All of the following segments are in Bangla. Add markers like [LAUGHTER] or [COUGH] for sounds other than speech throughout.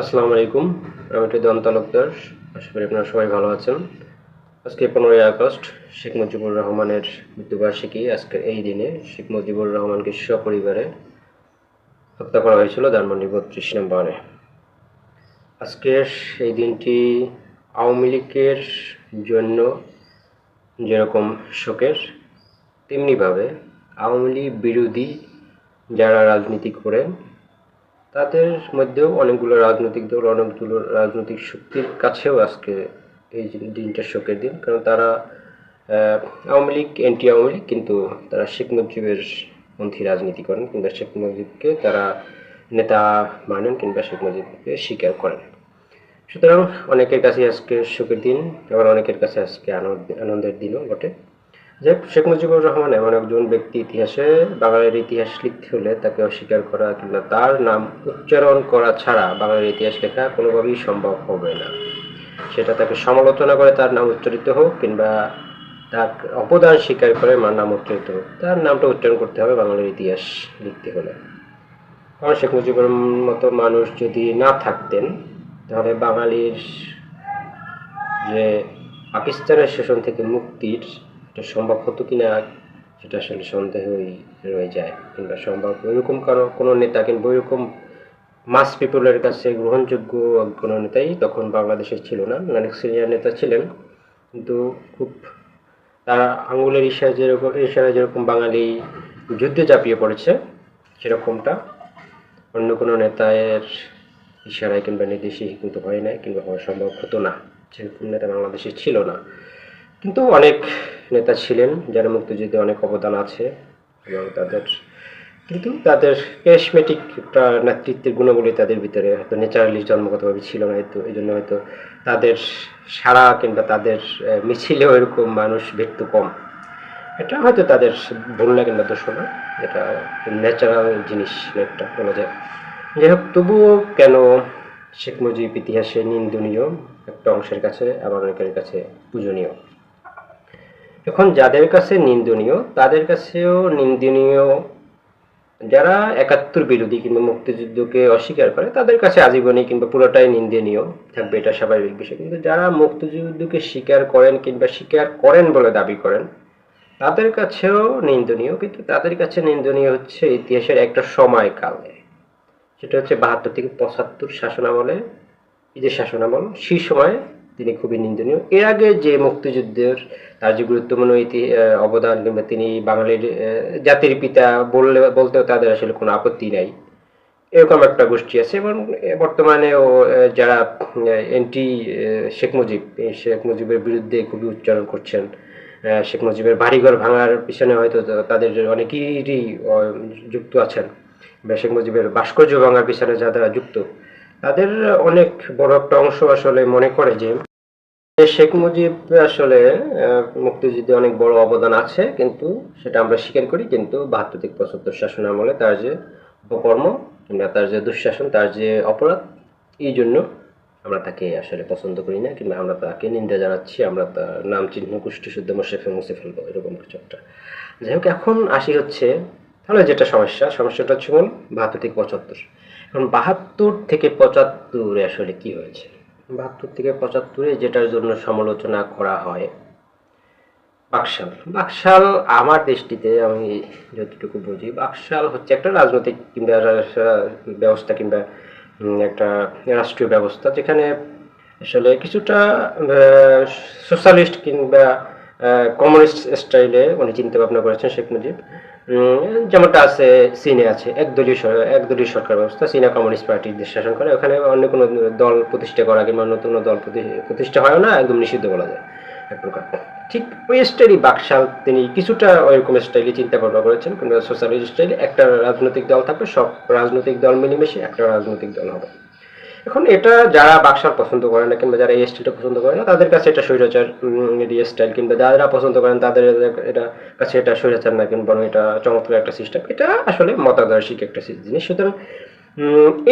আসসালামু আলাইকুম। আমি টিদন তালুকদার আশা করি আপনারা সবাই ভালো আছেন। আজকে পনেরোই আগস্ট, শেখ মুজিবুর রহমানের মৃত্যুবার্ষিকী। আজকের এই দিনে শেখ মুজিবুর রহমানকে সপরিবারে হত্যা করা হয়েছিল ধানমন্ডি বত্রিশ নম্বরে। আজকের এই দিনটি আওয়ামী লীগের জন্য যেরকম শোকের, তেমনিভাবে আওয়ামী লীগ বিরোধী যারা রাজনীতি করেন তাদের মধ্যেও অনেকগুলো রাজনৈতিক দল, অনেকগুলো রাজনৈতিক শক্তির কাছেও আজকে এই দিনটা শোকের দিন। কারণ তারা আওয়ামী লীগ, এন্টি আওয়ামী লীগ কিন্তু তারা শেখ মুজিবের পন্থী রাজনীতি করেন কিংবা শেখ মুজিবকে তারা নেতা মানেন কিংবা শেখ মুজিবকে স্বীকার করেন। সুতরাং অনেকের কাছে আজকে শোকের দিন, আবার অনেকের কাছে আজকে আনন্দ আনন্দের দিনও বটে। যে শেখ মুজিবুর রহমান এমন একজন ব্যক্তি ইতিহাসে বাংলার ইতিহাস লিখতে হলে তাকে অস্বীকার করা কিংবা তার নাম উচ্চারণ করা ছাড়া বাংলার ইতিহাস লেখা কোনোভাবেই সম্ভব হবে না। সেটা তাকে সমালোচনা করে তার নাম উচ্চারিত হোক কিংবা তার অবদান স্বীকার করে মার নাম উচ্চারিত হোক, তার নামটা উচ্চারণ করতে হবে বাংলার ইতিহাস লিখতে হলে। কারণ শেখ মুজিবুর মতো মানুষ যদি না থাকতেন, তাহলে বাঙালির যে পাকিস্তানের শোষণ থেকে মুক্তির এটা সম্ভব হতো কি কিনা সেটা আসলে সন্দেহই রয়ে যায় কিংবা সম্ভব ওইরকম কারও কোনো নেতা কিংবা ওইরকম মাস পিপলের কাছে গ্রহণযোগ্য কোনো নেতাই তখন বাংলাদেশে ছিল না। অনেক সিনিয়র নেতা ছিলেন, কিন্তু খুব তারা আঙুলের ইশারা যেরকম ইশারা যেরকম বাঙালি যুদ্ধে ঝাঁপিয়ে পড়েছে, সেরকমটা অন্য কোনো নেতায়ের ইশারায় কিংবা নির্দেশে কিন্তু হয় নাই কিংবা হওয়া সম্ভব হতো না। সেরকম নেতা বাংলাদেশে ছিল না। কিন্তু অনেক নেতা ছিলেন যারা মুক্তিযুদ্ধে অনেক অবদান আছে এবং তাদের, কিন্তু তাদের ক্যারিসমেটিক একটা নেতৃত্বের গুণগুলি তাদের ভিতরে হয়তো ন্যাচারালি জন্মগতভাবে ছিল না হয়তো এই জন্য হয়তো তাদের সারা কিংবা তাদের মিছিলেও এরকম মানুষ ব্যক্ত কম। এটা হয়তো তাদের ভুল না কিংবা দোষ না, এটা ন্যাচারাল জিনিস একটা বলা যায়। যাই হোক, তবুও কেন শেখ মুজিব ইতিহাসে নিন্দনীয় একটা অংশের কাছে আবার অনেকের কাছে পূজনীয়? এখন যাদের কাছে নিন্দনীয়, তাদের কাছেও নিন্দনীয় যারা একাত্তর বিরোধী কিংবা মুক্তিযুদ্ধকে অস্বীকার করে, তাদের কাছে আজীবনই কিংবা পুরোটাই নিন্দনীয় থাকবে, এটা স্বাভাবিক বিষয়। কিন্তু যারা মুক্তিযুদ্ধকে স্বীকার করেন কিংবা স্বীকার করেন বলে দাবি করেন, তাদের কাছেও নিন্দনীয়, কিন্তু তাদের কাছে নিন্দনীয় হচ্ছে ইতিহাসের একটা সময়কালে। সেটা হচ্ছে বাহাত্তর থেকে পঁচাত্তর শাসনামলে যে শাসনামল, সেই সময় তিনি খুবই নিন্দনীয়। এর আগে যে মুক্তিযুদ্ধের তার যে গুরুত্বপূর্ণ ইতি অবদান কিংবা তিনি বাঙালির জাতির পিতা বললে বলতেও তাদের আসলে কোনো আপত্তি নাই। এরকম একটা গোষ্ঠী আছে এবং বর্তমানেও আহ, যারা এন্টি শেখ মুজিব শেখ মুজিবের বিরুদ্ধে খুবই উচ্চারণ করছেন শেখ মুজিবের বাড়িঘর ভাঙার পিছনে হয়তো তাদের অনেকেরই যুক্ত আছেন। শেখ মুজিবের ভাস্কর্য ভাঙার পিছনে যারা যুক্ত তাদের অনেক বড় একটা অংশ আসলে মনে করে যে শেখ মুজিব আসলে মুক্তিযুদ্ধে অনেক বড় অবদান আছে, কিন্তু সেটা আমরা স্বীকার করি, কিন্তু বাহাত্তর থেকে পঁচাত্তর শাসন আমলে তার যে অপকর্ম কিংবা তার যে দুঃশাসন, তার যে অপরাধ, এই জন্য আমরা তাকে আসলে পছন্দ করি না, কিংবা আমরা তাকে নিন্দা জানাচ্ছি, আমরা তার নাম চিহ্ন কুষ্টি শুদ্ধ মুছে মুছে ফেলব, এরকম কিছু একটা। যাই হোক, এখন আসি হচ্ছে, তাহলে যেটা সমস্যা, সমস্যাটা হচ্ছে বাহাত্তর থেকে পঁচাত্তর। বাহাত্তর থেকে পঁচাত্তরে আসলে কি হয়েছে? বাহাত্তর থেকে পঁচাত্তরে যেটার জন্য সমালোচনা করা হয়, বাকশাল। বাকশাল আমার দৃষ্টিতে আমি যতটুকু বুঝি, বাকশাল হচ্ছে একটা রাজনৈতিক কিংবা ব্যবস্থা কিংবা একটা রাষ্ট্রীয় ব্যবস্থা যেখানে আসলে কিছুটা সোশ্যালিস্ট কিংবা কমিউনিস্ট স্টাইলে উনি চিন্তা ভাবনা করেছেন শেখ মুজিব। যেমনটা আছে, চীনে আছে। একদলীয় একদলীয় সরকার ব্যবস্থা, চীনা কমিউনিস্ট পার্টি শাসন করে। ওখানে অন্য কোনো দল প্রতিষ্ঠা করা কিংবা নতুন দল প্রতি- প্রতিষ্ঠা হয় না, একদম নিষিদ্ধ বলা যায়। এক প্রকার। ঠিক ওই স্টাইলই বাকশাল তিনি কিছুটা ওইরকম স্টাইলে চিন্তা ভাবনা করেছেন, কিংবা সোশ্যালিস্ট স্টাইলে একটা রাজনৈতিক দল থাকবে, সব রাজনৈতিক দল মিলেমিশে একটা রাজনৈতিক দল হবে। এখন এটা যারা বাক্সার পছন্দ করে না কিংবা যারা এই স্টাইলটা পছন্দ করে না, তাদের কাছে এটা স্বৈরাচার স্টাইল কিংবা যারা পছন্দ করেন, তাদের এটা কাছে এটা স্বৈরাচার না কিংবা এটা চমৎকার একটা সিস্টেম এটা আসলে মতাদর্শিক একটা জিনিস। সুতরাং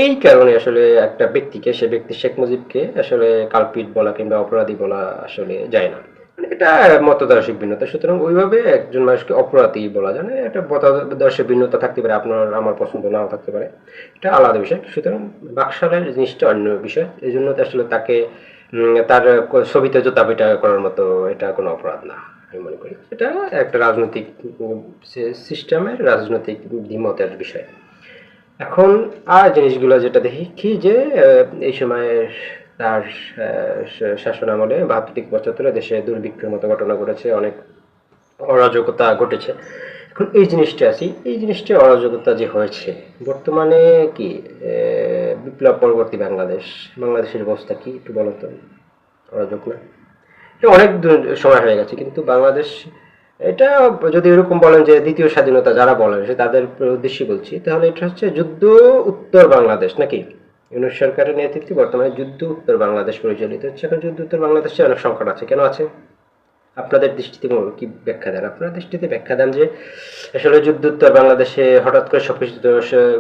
এই কারণে আসলে একটা ব্যক্তিকে, সে ব্যক্তি শেখ মুজিবকে আসলে কালপিট বলা কিংবা অপরাধী বলা আসলে যায় না। মানে এটা মতদর্শিক ভিন্নতা। সুতরাং ওইভাবে একজন মানুষকে অপরাধী বলা যায় না একটা মতদর্শিক ভিন্নতা থাকতে পারে, আপনার, আমার পছন্দ নাও থাকতে পারে। এটা আলাদা বিষয়। সুতরাং বাকশালের জিনিসটা অন্য বিষয়। এই জন্য আসলে তাকে তার ছবিতে জোতা পিটা করার মতো এটা কোনো অপরাধ না, আমি মনে করি। এটা একটা রাজনৈতিক সিস্টেমের রাজনৈতিক দ্বিমতের বিষয়। এখন আর জিনিসগুলো যেটা দেখি, কি যে এই সময় তার শাসন আমলে বাহাত্তর পঁচাত্তরে দেশে দুর্ভিক্ষের মতো ঘটনা ঘটেছে, অনেক অরাজকতা ঘটেছে। এখন এই জিনিসটা আছি, এই জিনিসটা অরাজকতা যে হয়েছে, বর্তমানে কি বিপ্লব পরবর্তী বাংলাদেশ, বাংলাদেশের অবস্থা কি, একটু বলো তো, অরাজক না? অনেক সময় হয়ে গেছে, কিন্তু বাংলাদেশ, এটা যদি এরকম বলেন যে দ্বিতীয় স্বাধীনতা যারা বলেন, সে তাদের উদ্দেশ্যে বলছি, তাহলে এটা হচ্ছে যুদ্ধ উত্তর বাংলাদেশ, নাকি? ইউনুস সরকারের নেতৃত্বে বর্তমানে যুদ্ধ উত্তর বাংলাদেশ পরিচালিত হচ্ছে। এখন যুদ্ধ উত্তর বাংলাদেশে অনেক সংকট আছে। কেন আছে? আপনাদের দৃষ্টিতে কি ব্যাখ্যা দেন? আপনার দৃষ্টিতে ব্যাখ্যা দেন যে আসলে যুদ্ধ উত্তর বাংলাদেশে হঠাৎ করে সবকিছু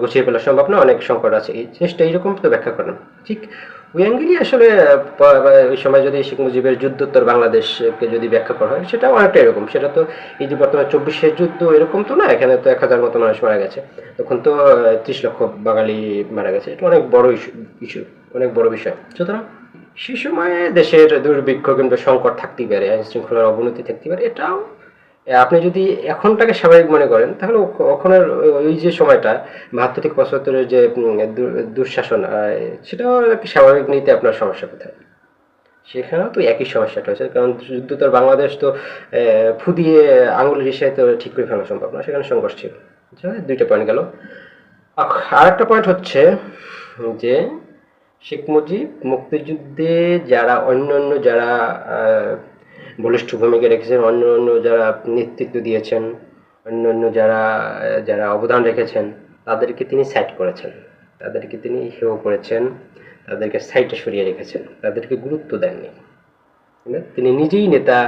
গুছিয়ে ফেলা সম্ভব না, অনেক সংকট আছে। এই জিনিসটা এইরকম তো ব্যাখ্যা করেন। ঠিক ওই আসলে ওই সময় যদি শেখ মুজিবের যুদ্ধ উত্তর বাংলাদেশকে যদি ব্যাখ্যা করা হয় সেটা অনেকটা এরকম। সেটা তো এই যে বর্তমানে চব্বিশের যুদ্ধ এরকম তো না, এখানে তো এক হাজার মতো মানুষ মারা গেছে। তখন তো ত্রিশ লক্ষ বাঙালি মারা গেছে। এটা অনেক বড় ইস্যু ইস্যু, অনেক বড় বিষয়। সুতরাং সে সময়ে দেশের দুর্ভিক্ষ কিংবা সংকট থাকতেই পারে আইন শৃঙ্খলার অবনতি থাকতে পারে, এটাও আপনি যদি এখনটাকে স্বাভাবিক মনে করেন, তাহলে ওখ- ওখানের ওই- যে সময়টা, বাহাত্তর থেকে পঁচাত্তরের যে দুঃশাসন সেটাও স্বাভাবিক নিতে আপনার সমস্যা কোথায়? সেখানেও তো একই সমস্যাটা হয়েছে কারণ যুদ্ধ তো বাংলাদেশ তো ফুদিয়ে আঙুলের হিসেবে তো ঠিক করে ফেলা সম্ভব না, সেখানে সংঘর্ষ ছিল। দুইটা পয়েন্ট গেল। আর একটা পয়েন্ট হচ্ছে যে, শেখ মুজিব মুক্তিযুদ্ধে যারা অন্য অন্য যারা বলিষ্ঠ ভূমিকা রেখেছেন অন্য অন্য যারা নেতৃত্ব দিয়েছেন অন্য অন্য যারা যারা অবদান রেখেছেন, তাদেরকে তিনি সাইড করেছেন। তাদেরকে তিনি হেয় করেছেন, তাদেরকে সাইডে সরিয়ে রেখেছেন, তাদেরকে গুরুত্ব দেননি। তিনি নিজেই নেতা,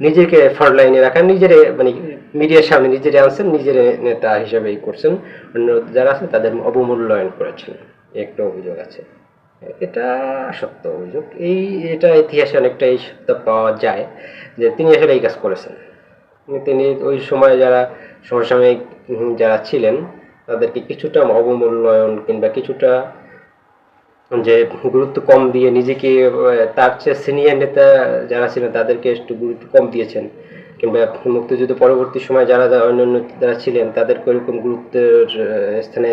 নিজেকে ফ্রন্ট লাইনে রাখা নিজের মানে মিডিয়ার সামনে নিজের আনছেন, নিজের নেতা হিসেবেই করছেন। অন্য যারা আছে তাদের অবমূল্যায়ন করেছেন। একটা অভিযোগ আছে। এটা সত্য অভিযোগ। এই, এটা ইতিহাসে অনেকটা এই সত্য পাওয়া যায় যে তিনি আসলে এই কাজ করেছেন। তিনি ওই সময় যারা সমসাময়িক যারা ছিলেন, তাদেরকে কিছুটা অবমূল্যায়ন কিংবা কিছুটা যে গুরুত্ব কম দিয়ে নিজেকে তার চেয়ে সিনিয়র নেতা যারা ছিলেন, তাদেরকে একটু গুরুত্ব কম দিয়েছেন। কিংবা মুক্তিযুদ্ধ পরবর্তী সময় যারা যারা অন্যান্য যারা ছিলেন, তাদেরকে ওইরকম গুরুত্বের স্থানে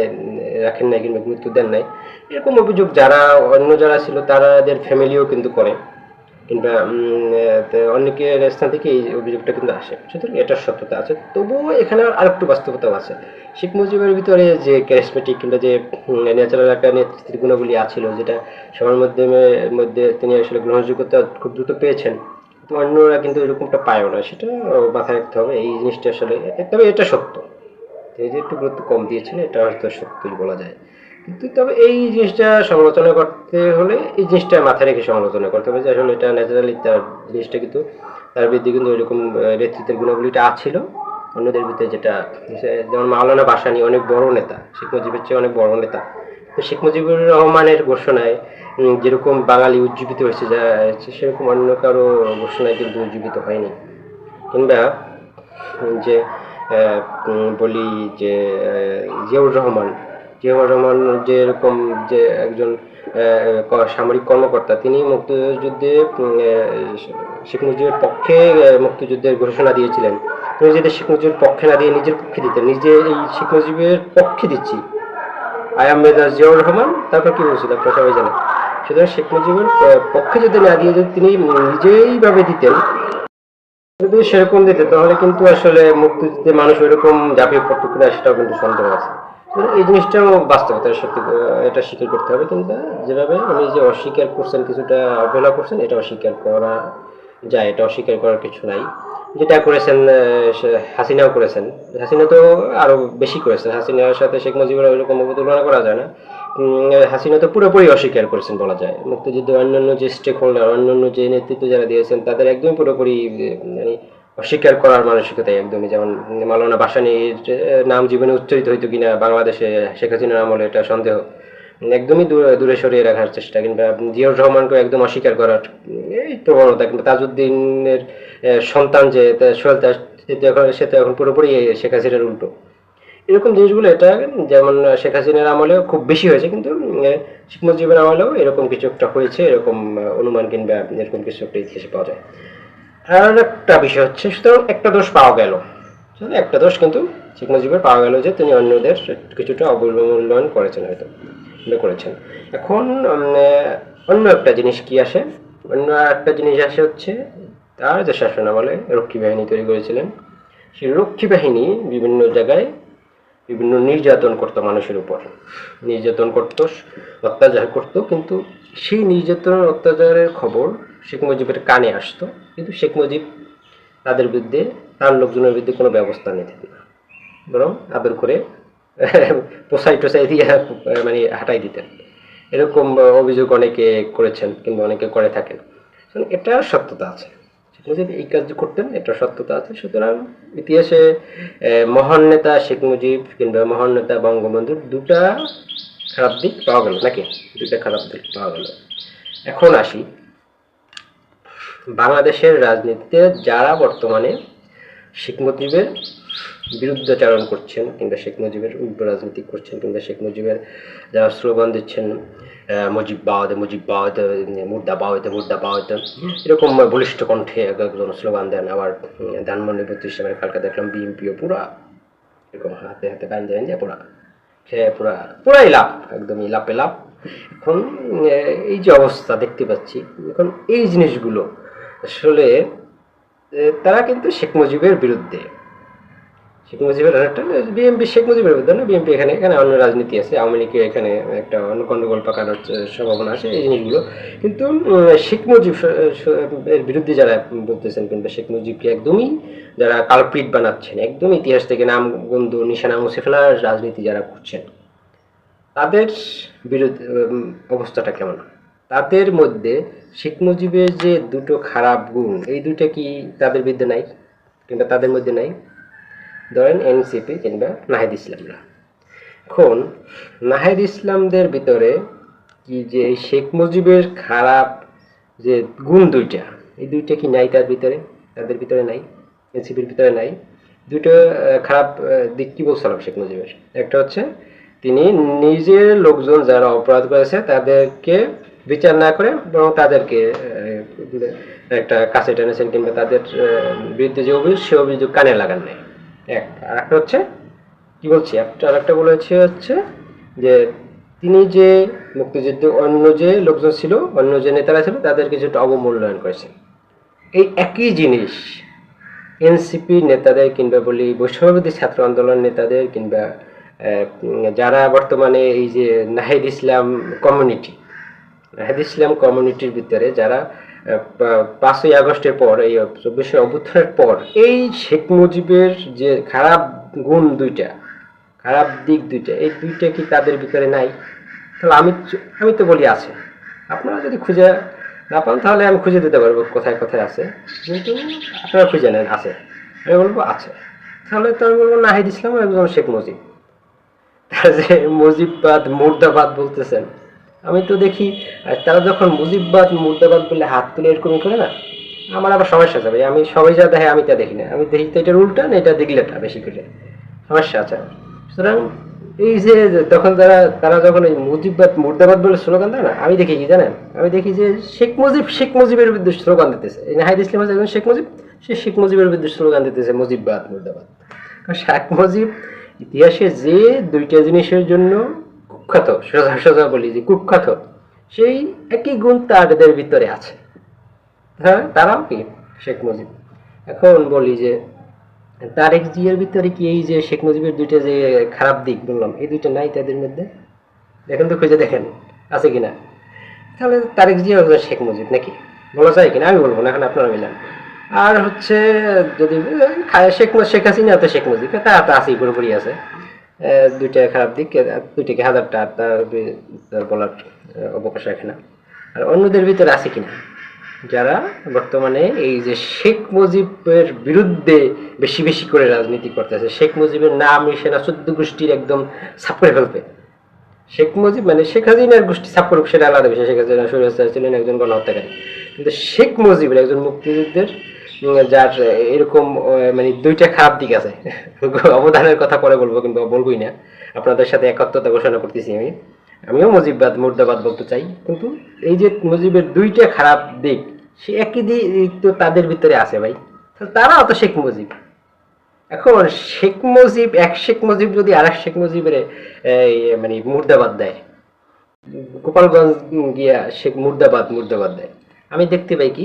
রাখেন নাই কিংবা গুরুত্ব দেন নাই। এরকম অভিযোগ যারা, অন্য যারা ছিল তাদের ফ্যামিলিও কিন্তু করে। কিংবা অনেকের স্থান থেকে এই অভিযোগটা কিন্তু আসে। সুতরাং এটার সত্যতা আছে। তবুও এখানে আরেকটু বাস্তবতাও আছে। শেখ মুজিবের ভিতরে যে ক্যারিসমেটিক কিংবা যে ন্যাচারাল একটা নেতৃত্বের গুণাবলী আছিল, যেটা সবার মাধ্যমে, মধ্যে তিনি আসলে গ্রহণযোগ্যতা খুব দ্রুত পেয়েছেন। অন্যরা কিন্তু এরকমটা পায়ও না সেটা মাথায় রাখতে হবে এই জিনিসটা আসলে তবে এটা সত্য। এই যে একটু গুরুত্ব কম দিয়েছেন এটা হয়তো সত্যই বলা যায়। কিন্তু তবে এই জিনিসটা সমালোচনা করতে হলে এই জিনিসটা মাথায় রেখে সমালোচনা করতে হবে যে আসলে এটা ন্যাচারালি তার জিনিসটা কিন্তু তার বিরুদ্ধে কিন্তু আহ, নেতৃত্বের গুণাবলীটা আছিল। অন্যদের ভিতরে যেটা যেমন মাওলানা বাসানি অনেক বড় নেতা শেখ মুজিবের চেয়ে অনেক বড় নেতা। তো শেখ মুজিবুর রহমানের ঘোষণায় যেরকম বাঙালি উজ্জীবিত হয়েছে, যা সেরকম অন্য কারও ঘোষণায় কিন্তু উজ্জীবিত হয়নি। কিংবা যে বলি যে জিয়াউর রহমান জিয়াউর রহমান যে এরকম যে একজন সামরিক কর্মকর্তা, তিনি মুক্তিযুদ্ধে শেখ মুজিবের পক্ষে মুক্তিযুদ্ধের ঘোষণা দিয়েছিলেন। তিনি যদি শেখ মুজিবের পক্ষে না দিয়ে নিজের পক্ষে দিতেন, নিজে এই শেখ মুজিবের পক্ষে দিচ্ছি। আই মেজর জিয়াউর রহমান, তারপর কি বলছিল আপনারা সবাই জানেন সুতরাং শেখ মুজিবের পক্ষে যদি না দিয়ে যদি তিনি নিজেই ভাবে দিতেন, যদি সেরকম দিতে তাহলে কিন্তু আসলে মুক্তিযুদ্ধে মানুষ ওইরকম ঝাঁপিয়ে পড়তো কিনা সেটাও কিন্তু সন্দেহ আছে। এই জিনিসটাও বাস্তবতা সত্যি এটা স্বীকার করতে হবে কিন্তু যেভাবে উনি যে অস্বীকার করছেন, কিছুটা অবহেলা করছেন, এটা অস্বীকার করা যায়, এটা অস্বীকার করার কিছু নাই। যেটা করেছেন হাসিনাও করেছেন। হাসিনা তো আরও বেশি করেছেন। হাসিনার সাথে শেখ মুজিবের ওইরকম তুলনা করা যায় না। হাসিনা তো পুরোপুরি অস্বীকার করেছেন বলা যায়। মুক্তিযুদ্ধের অন্যান্য যে স্টেক হোল্ডার অন্যান্য যে নেতৃত্ব যারা দিয়েছেন, তাদের একদমই পুরোপুরি মানে অস্বীকার করার মানসিকতাই একদমই যেমন মালানা বাসানির নাম জীবনে উচ্চারিত হইতো কিনা, বাংলাদেশে শেখ হাসিনার আমলে এটা সন্দেহ। একদমই দূরে সরিয়ে রাখার চেষ্টা, কিংবা জিয়াউর রহমানকে একদম অস্বীকার করার, এই প্রবণতা কিংবা তাজউদ্দিনের সন্তান যে সোহেল তাজ সে তো এখন পুরোপুরি শেখ হাসিনার উল্টো। এরকম জিনিসগুলো এটা যেমন শেখ হাসিনার আমলেও খুব বেশি হয়েছে, কিন্তু শেখ মুজিবের আমলেও এরকম কিছু একটা হয়েছে, এরকম অনুমান কিংবা এরকম কিছু একটা ইতিহাসে পাওয়া যায়। আর একটা বিষয় হচ্ছে, সুতরাং একটা দোষ পাওয়া গেল। একটা দোষ কিন্তু শেখ মুজিবের পাওয়া গেল যে তিনি অন্যদের কিছুটা অবমূল্যায়ন করেছেন হয়তো করেছেন। এখন অন্য একটা জিনিস কি আসে? অন্য একটা জিনিস আসে হচ্ছে, তার যে শাসনামলে রক্ষী বাহিনী তৈরি করেছিলেন, সেই রক্ষী বাহিনী বিভিন্ন জায়গায় বিভিন্ন নির্যাতন করতো মানুষের উপর। নির্যাতন করতো, অত্যাচার করতো, কিন্তু সেই নির্যাতন, অত্যাচারের খবর শেখ মুজিবের কানে আসতো, কিন্তু শেখ মুজিব তাদের বিরুদ্ধে, তার লোকজনের বিরুদ্ধে কোনো ব্যবস্থা নিতেন না। বরং আদর করে [LAUGHS] পোসাই টোসাই দিয়ে মানে হাঁটাই দিতেন। এরকম অভিযোগ অনেকে করেছেন, কিংবা অনেকে করে থাকেন। এটার সত্যতা আছে। মুজিব এই কাজ করতেন, এটা সত্যতা আছে। সুতরাং ইতিহাসে মহান নেতা শেখ মুজিব কিংবা মহান নেতা বঙ্গবন্ধুর দুটা খারাপ দিক পাওয়া গেল নাকি? দুটা খারাপ দিক পাওয়া গেল। এখন আসি বাংলাদেশের রাজনীতিতে যারা বর্তমানে শেখ মুজিবের বিরুদ্ধাচারণ করছেন কিংবা শেখ মুজিবের উল্টো রাজনীতি করছেন কিংবা শেখ মুজিবের যারা স্লোগান দিচ্ছেন আহ, মুজিব বাদ মুজিব বাদ মুর্দা বাদ মুর্দা বাদ এরকম বলিষ্ঠ কণ্ঠে এক একজন স্লোগান দেন আবার ধানমন্ডি সালের কালকে দেখলাম বিএনপিও পুরা। এরকম হাতে হাতে বান্ধে বান্ধে পুরা। সে পুরা পুরাই লাভ একদমই লাপে লাভ। এখন এই যে অবস্থা দেখতে পাচ্ছি এখন এই জিনিসগুলো আসলে তারা কিন্তু শেখ মুজিবের বিরুদ্ধে শেখ মুজিবের একটা বিএনপি শেখ মুজিবের বিরুদ্ধে না বিএনপি এখানে এখানে অন্য রাজনীতি আছে, আওয়ামী লীগের এখানে একটা অন্য গণ্ডগোল পাকানোর সম্ভাবনা আছে, এই জিনিসগুলো। কিন্তু শেখ মুজিব এর বিরুদ্ধে যারা বলতেছেন কিন্তু শেখ মুজিবকে একদমই যারা কালপ্রিট বানাচ্ছেন একদম ইতিহাস থেকে নাম বন্ধু নিশানা মুছে ফেলার রাজনীতি যারা করছেন, তাদের বিরুদ্ধে অবস্থাটা কেমন? তাদের মধ্যে শেখ মুজিবের যে দুটো খারাপ গুণ, এই দুটো কি তাদের বিরুদ্ধে নাই? কিংবা তাদের মধ্যে নাই? ধরেন এনসিপি কিংবা নাহিদ ইসলামরা। এখন নাহিদ ইসলামদের ভিতরে কি যে শেখ মুজিবের খারাপ যে গুণ দুইটা, এই দুইটা কি নাই তার ভিতরে? তাদের ভিতরে নাই, এনসিপির ভিতরে নাই। দুটো খারাপ দিক কি বলছিলাম শেখ মুজিবের? একটা হচ্ছে তিনি নিজের লোকজন যারা অপরাধ করেছে তাদেরকে বিচার না করে বরং তাদেরকে একটা কাছে টেনেছেন কিংবা তাদের বিরুদ্ধে যে অভিযোগ, সে অভিযোগ কানে লাগান নাই। এক, আর একটা হচ্ছে, কি বলছি, একটা, আরেকটা বলেছে হচ্ছে যে তিনি যে মুক্তিযুদ্ধে অন্য যে লোকজন ছিল, অন্য যে নেতারা ছিল তাদের কিছুটা অবমূল্যায়ন করেছেন এই একই জিনিস এনসিপি নেতাদের কিংবা বলি বৈষম্যবিধি ছাত্র আন্দোলন নেতাদের কিংবা যারা বর্তমানে এই যে নাহিদ ইসলাম কমিউনিটি নাহিদ ইসলাম কমিউনিটির ভিতরে যারা পাঁচই আগস্টের পর, এই চব্বিশে অভ্যুত্থানের পর, এই শেখ মুজিবের যে খারাপ গুণ দুইটা, খারাপ দিক দুইটা, এই দুইটা কি তাদের ভিতরে নাই? তাহলে আমি আমি তো বলি আছে। আপনারা যদি খুঁজে না পান, তাহলে আমি খুঁজে দিতে পারব কোথায় কোথায় আছে। কিন্তু আপনারা খুঁজে নেন, আছে। আমি বলব আছে। তাহলে তো আমি বলব নাহিদ ইসলাম একজন শেখ মুজিব। তারা যে মুজিববাদ, মুর্দাবাদ বলতেছেন আমি তো দেখি। তারা যখন মুজিববাদ, মুর্দাবাদ বলে হাত তুলে এরকমই করে না, আমার আবার সমস্যা যাবে আমি সবাই যা দেখে আমি তা দেখি না। আমি দেখি তো এটার উল্টা না, এটা দেখলেটা বেশি করে। সমস্যা আছে। সুতরাং এই যে তখন তারা তারা যখন এই মুজিববাদ, মুর্দাবাদ বলে স্লোগান দেয় না, আমি দেখি কি জানেন? আমি দেখি যে শেখ মুজিব, শেখ মুজিবের বিরুদ্ধে স্লোগান দিতেছে। এই নাহিদ ইসলাম একজন শেখ মুজিব, সে শেখ মুজিবের বিরুদ্ধে স্লোগান দিতেছে মুজিববাদ, মুর্দাবাদ। কারণ শেখ মুজিব ইতিহাসে যে দুইটা জিনিসের জন্য কুখ্যাত, সোজা সোজা বলি যে কুখ্যাত, সেই একই গুণ তাদের ভিতরে আছে। হ্যাঁ তারাও কি? শেখ মুজিব। এখন বলি যে, তারেক জিয়ার ভিতরে কি এই যে শেখ মুজিবের দুইটা যে খারাপ দিক বললাম, এই দুইটা নাই তাদের মধ্যে? দেখেন তো, খুঁজে দেখেন, আছে কিনা? তাহলে তারেক জিয়া একজন শেখ মুজিব নাকি? বলা যায় কিনা? আমি বলব না, এখন আপনারা মিলান। আর হচ্ছে যদি শেখ শেখ হাসিনা তো শেখ মুজিব, তা তো আছেই, পুরোপুরি আছে। দুইটা খারাপ দিক দুইটাকে হাজারটা তার বলার অবকাশ রাখে না। আর অন্যদের ভিতরে আছে কিনা? যারা বর্তমানে এই যে শেখ মুজিবের বিরুদ্ধে বেশি বেশি করে রাজনীতি করতেছে, শেখ মুজিবের নাম এসে না চোদ্দ গোষ্ঠীর একদম সাপ করে ফেলবে। শেখ মুজিব মানে শেখ হাসিনার গোষ্ঠী সাপ করুক, সেটা আলাদা বিষয়। শেখ হাসিনা সুরেশ ছিলেন একজন গণহত্যাকারী। কিন্তু শেখ মুজিবের একজন মুক্তিযুদ্ধের যার এরকম মানে দুইটা খারাপ দিক আছে। [LAUGHS] অবদানের কথা পরে বলব, কিন্তু বলবোই না। আপনাদের সাথে একাত্মতা ঘোষণা করতেছি আমি। আমিও মুজিববাদ, মুর্দাবাদ বলতে চাই, কিন্তু এই যে মুজিবের দুইটা খারাপ দিক, সে একই দিক তো তাদের ভিতরে আছে ভাই। তারাও তো শেখ মুজিব। এখন শেখ মুজিব, এক শেখ মুজিব যদি আর এক শেখ মুজিবের মানে মুর্দাবাদ দেয়, গোপালগঞ্জ গিয়া শেখ মুর্দাবাদ মুর্দাবাদ দেয়। আমি দেখতে পাই কি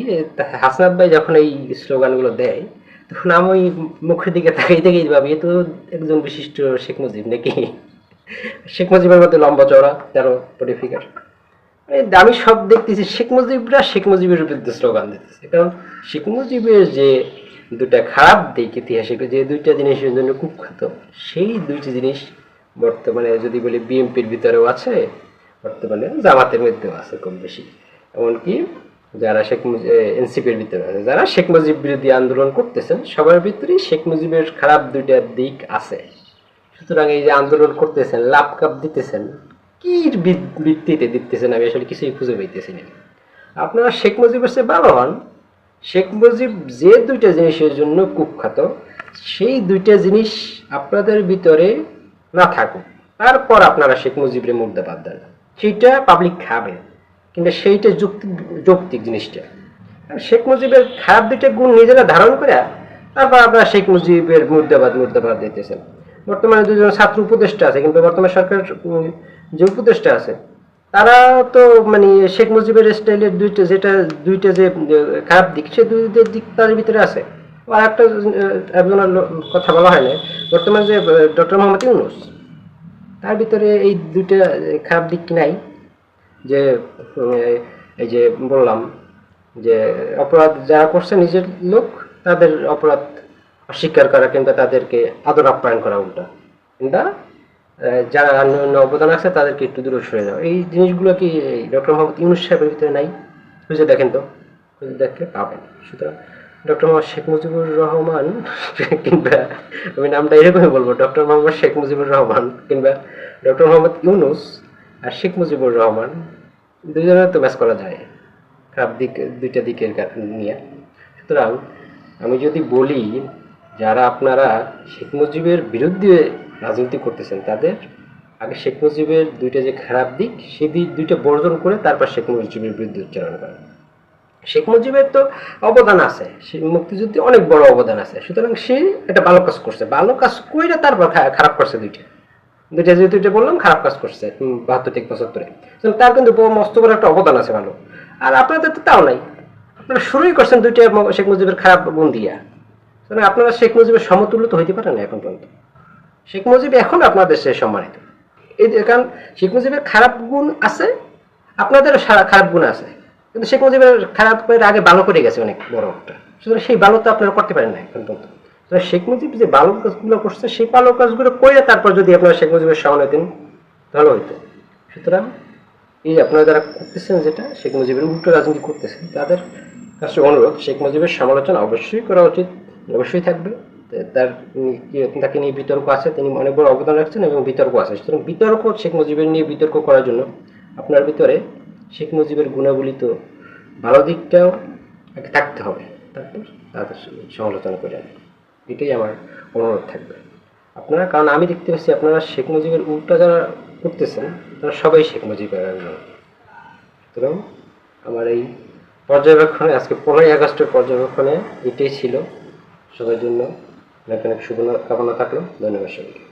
হাসনাত ভাই যখন এই স্লোগানগুলো দেয়, তখন আমি মুখের দিকে তাকাই থেকেই ভাবি তো একজন বিশিষ্ট শেখ মুজিব নাকি? শেখ মুজিবের মধ্যে লম্বা চওড়া তেরো কোটি ফিগার। মানে আমি সব দেখতেছি শেখ মুজিবরা শেখ মুজিবের বিরুদ্ধে স্লোগান দিতেছে। কারণ শেখ মুজিবের যে দুটা খারাপ দিক ইতিহাসে, যে দুইটা জিনিসের জন্য কুখ্যাত, সেই দুইটি জিনিস বর্তমানে যদি বলি বিএনপির ভিতরেও আছে, বর্তমানে জামাতের মধ্যেও আছে কম বেশি। এমনকি যারা শেখ মুজিব এনসিপির ভিতরে আছে, যারা শেখ মুজিব বিরোধী আন্দোলন করতেছেন, সবার ভিতরেই শেখ মুজিবের খারাপ দুইটা দিক আছে। সুতরাং এই যে আন্দোলন করতেছেন লাভ কাপ দিতেছেন, কি ভিত্তিতে দিতেছেন আমি আসলে কিছুই খুঁজে পাইতেছি না আপনারা শেখ মুজিবের চেয়ে ভালো হন। শেখ মুজিব যে দুইটা জিনিসের জন্য কুখ্যাত, সেই দুইটা জিনিস আপনাদের ভিতরে না থাকুক। তারপর আপনারা শেখ মুজিবের মুর্দাবাদ দেন। সেইটা পাবলিক খাবে। কিন্তু সেইটা যুক্তি, যৌক্তিক জিনিসটা। শেখ মুজিবের খারাপ দুইটা গুণ নিজেরা ধারণ করে তারপর আপনারা শেখ মুজিবের মুর্দাবাদ মুর্দাবাদ দিতেছেন। বর্তমানে দুজন ছাত্র উপদেষ্টা আছে, কিন্তু বর্তমান সরকার যে উপদেষ্টা আছে, তারা তো মানে শেখ মুজিবের স্টাইলের দুইটা যেটা, দুইটা যে খারাপ দিক সে দুইটা দিক তার ভিতরে আছে। আর একটা একজনের কথা বলা হয় না, বর্তমানে যে ডক্টর মোহাম্মদ ইউনুস, তার ভিতরে এই দুইটা খারাপ দিক নাই। যে এই যে বললাম যে অপরাধ যারা করছে নিজের লোক, তাদের অপরাধ অস্বীকার করা কিংবা তাদেরকে আদর আপ্যায়ন করা উল্টা। কিংবা যারা অন্য অবদান আছে তাদেরকে একটু দূরে সরে যাওয়া এই জিনিসগুলো কি ডক্টর মোহাম্মদ ইউনুস সাহেবের ভিতরে নাই? খুঁজে দেখেন তো। খুঁজে দেখলে পাবেন। সুতরাং ডক্টর মোহাম্মদ শেখ মুজিবুর রহমান [LAUGHS] কিংবা, আমি নামটা এরকমই বলব, ডক্টর মোহাম্মদ শেখ মুজিবুর রহমান কিংবা ডক্টর মোহাম্মদ ইউনুস আর শেখ মুজিবুর রহমান দুজনের তো ম্যাচ করা যায়। খারাপ দিক, দুইটা দিকের নিয়ে। সুতরাং আমি যদি বলি, যারা আপনারা শেখ মুজিবের বিরুদ্ধে রাজনীতি করতেছেন, তাদের আগে শেখ মুজিবের দুইটা যে খারাপ দিক, সেই দিক দুইটা বর্জন করে তারপর শেখ মুজিবের বিরুদ্ধে উচ্চারণ করেন। শেখ মুজিবের তো অবদান আছে সে মুক্তিযুদ্ধে অনেক বড় অবদান আছে। সুতরাং সে একটা ভালো কাজ করছে। ভালো কাজ কইরা তারপর খারাপ করছে দুইটা। বললাম, খারাপ কাজ করছে বাহাত্তর থেকে পঁচাত্তরে। তার কিন্তু মস্ত বড় একটা অবদান আছে ভালো। আর আপনাদের তো তাও নাই। আপনারা শুরুই করছেন দুইটা শেখ মুজিবের খারাপ গুণ দিয়া। আপনারা শেখ মুজিবের সমতুল্য তো হইতে পারেন না এখন পর্যন্ত। শেখ মুজিব এখন আপনাদের সে সম্মানিত। এই কারণ শেখ মুজিবের খারাপ গুণ আছে, আপনাদেরও সারা- খারাপ গুণ আছে। কিন্তু শেখ মুজিবের খারাপ করে আগে ভালো করে গেছে অনেক বড় একটা। সুতরাং সেই ভালো তো আপনারা করতে পারেন না এখন পর্যন্ত। শেখ মুজিব যে ভালো কাজগুলো করছে, সেই ভালো কাজগুলো করে তারপর যদি আপনারা শেখ মুজিবের সামনে দিন, ভালো হইতো। সুতরাং এই আপনারা যারা করতেছেন যেটা, শেখ মুজিবের উল্টো রাজনীতি করতেছেন, তাদের কাছে অনুরোধ, শেখ মুজিবের সমালোচনা অবশ্যই করা উচিত, অবশ্যই থাকবে। তার তাকে নিয়ে বিতর্ক আছে, তিনি অনেক বড় অবদান রাখছেন এবং বিতর্ক আছে। সুতরাং বিতর্ক শেখ মুজিবের নিয়ে বিতর্ক করার জন্য আপনার ভিতরে শেখ মুজিবের গুণাবলী তো ভালো দিকটাও থাকতে হবে। তারপর তাদের সমালোচনা করে এটাই আমার অনুরোধ থাকবে। আপনারা, কারণ আমি দেখতে পাচ্ছি আপনারা শেখ মুজিবের উল্টা যারা করতেছেন, তারা সবাই শেখ মুজিবের একজন। সুতরাং আমার এই পর্যবেক্ষণে, আজকে পনেরোই আগস্টের পর্যবেক্ষণে এটাই ছিল। সবার জন্য অনেক অনেক শুভ কামনা থাকল। ধন্যবাদ সবাইকে।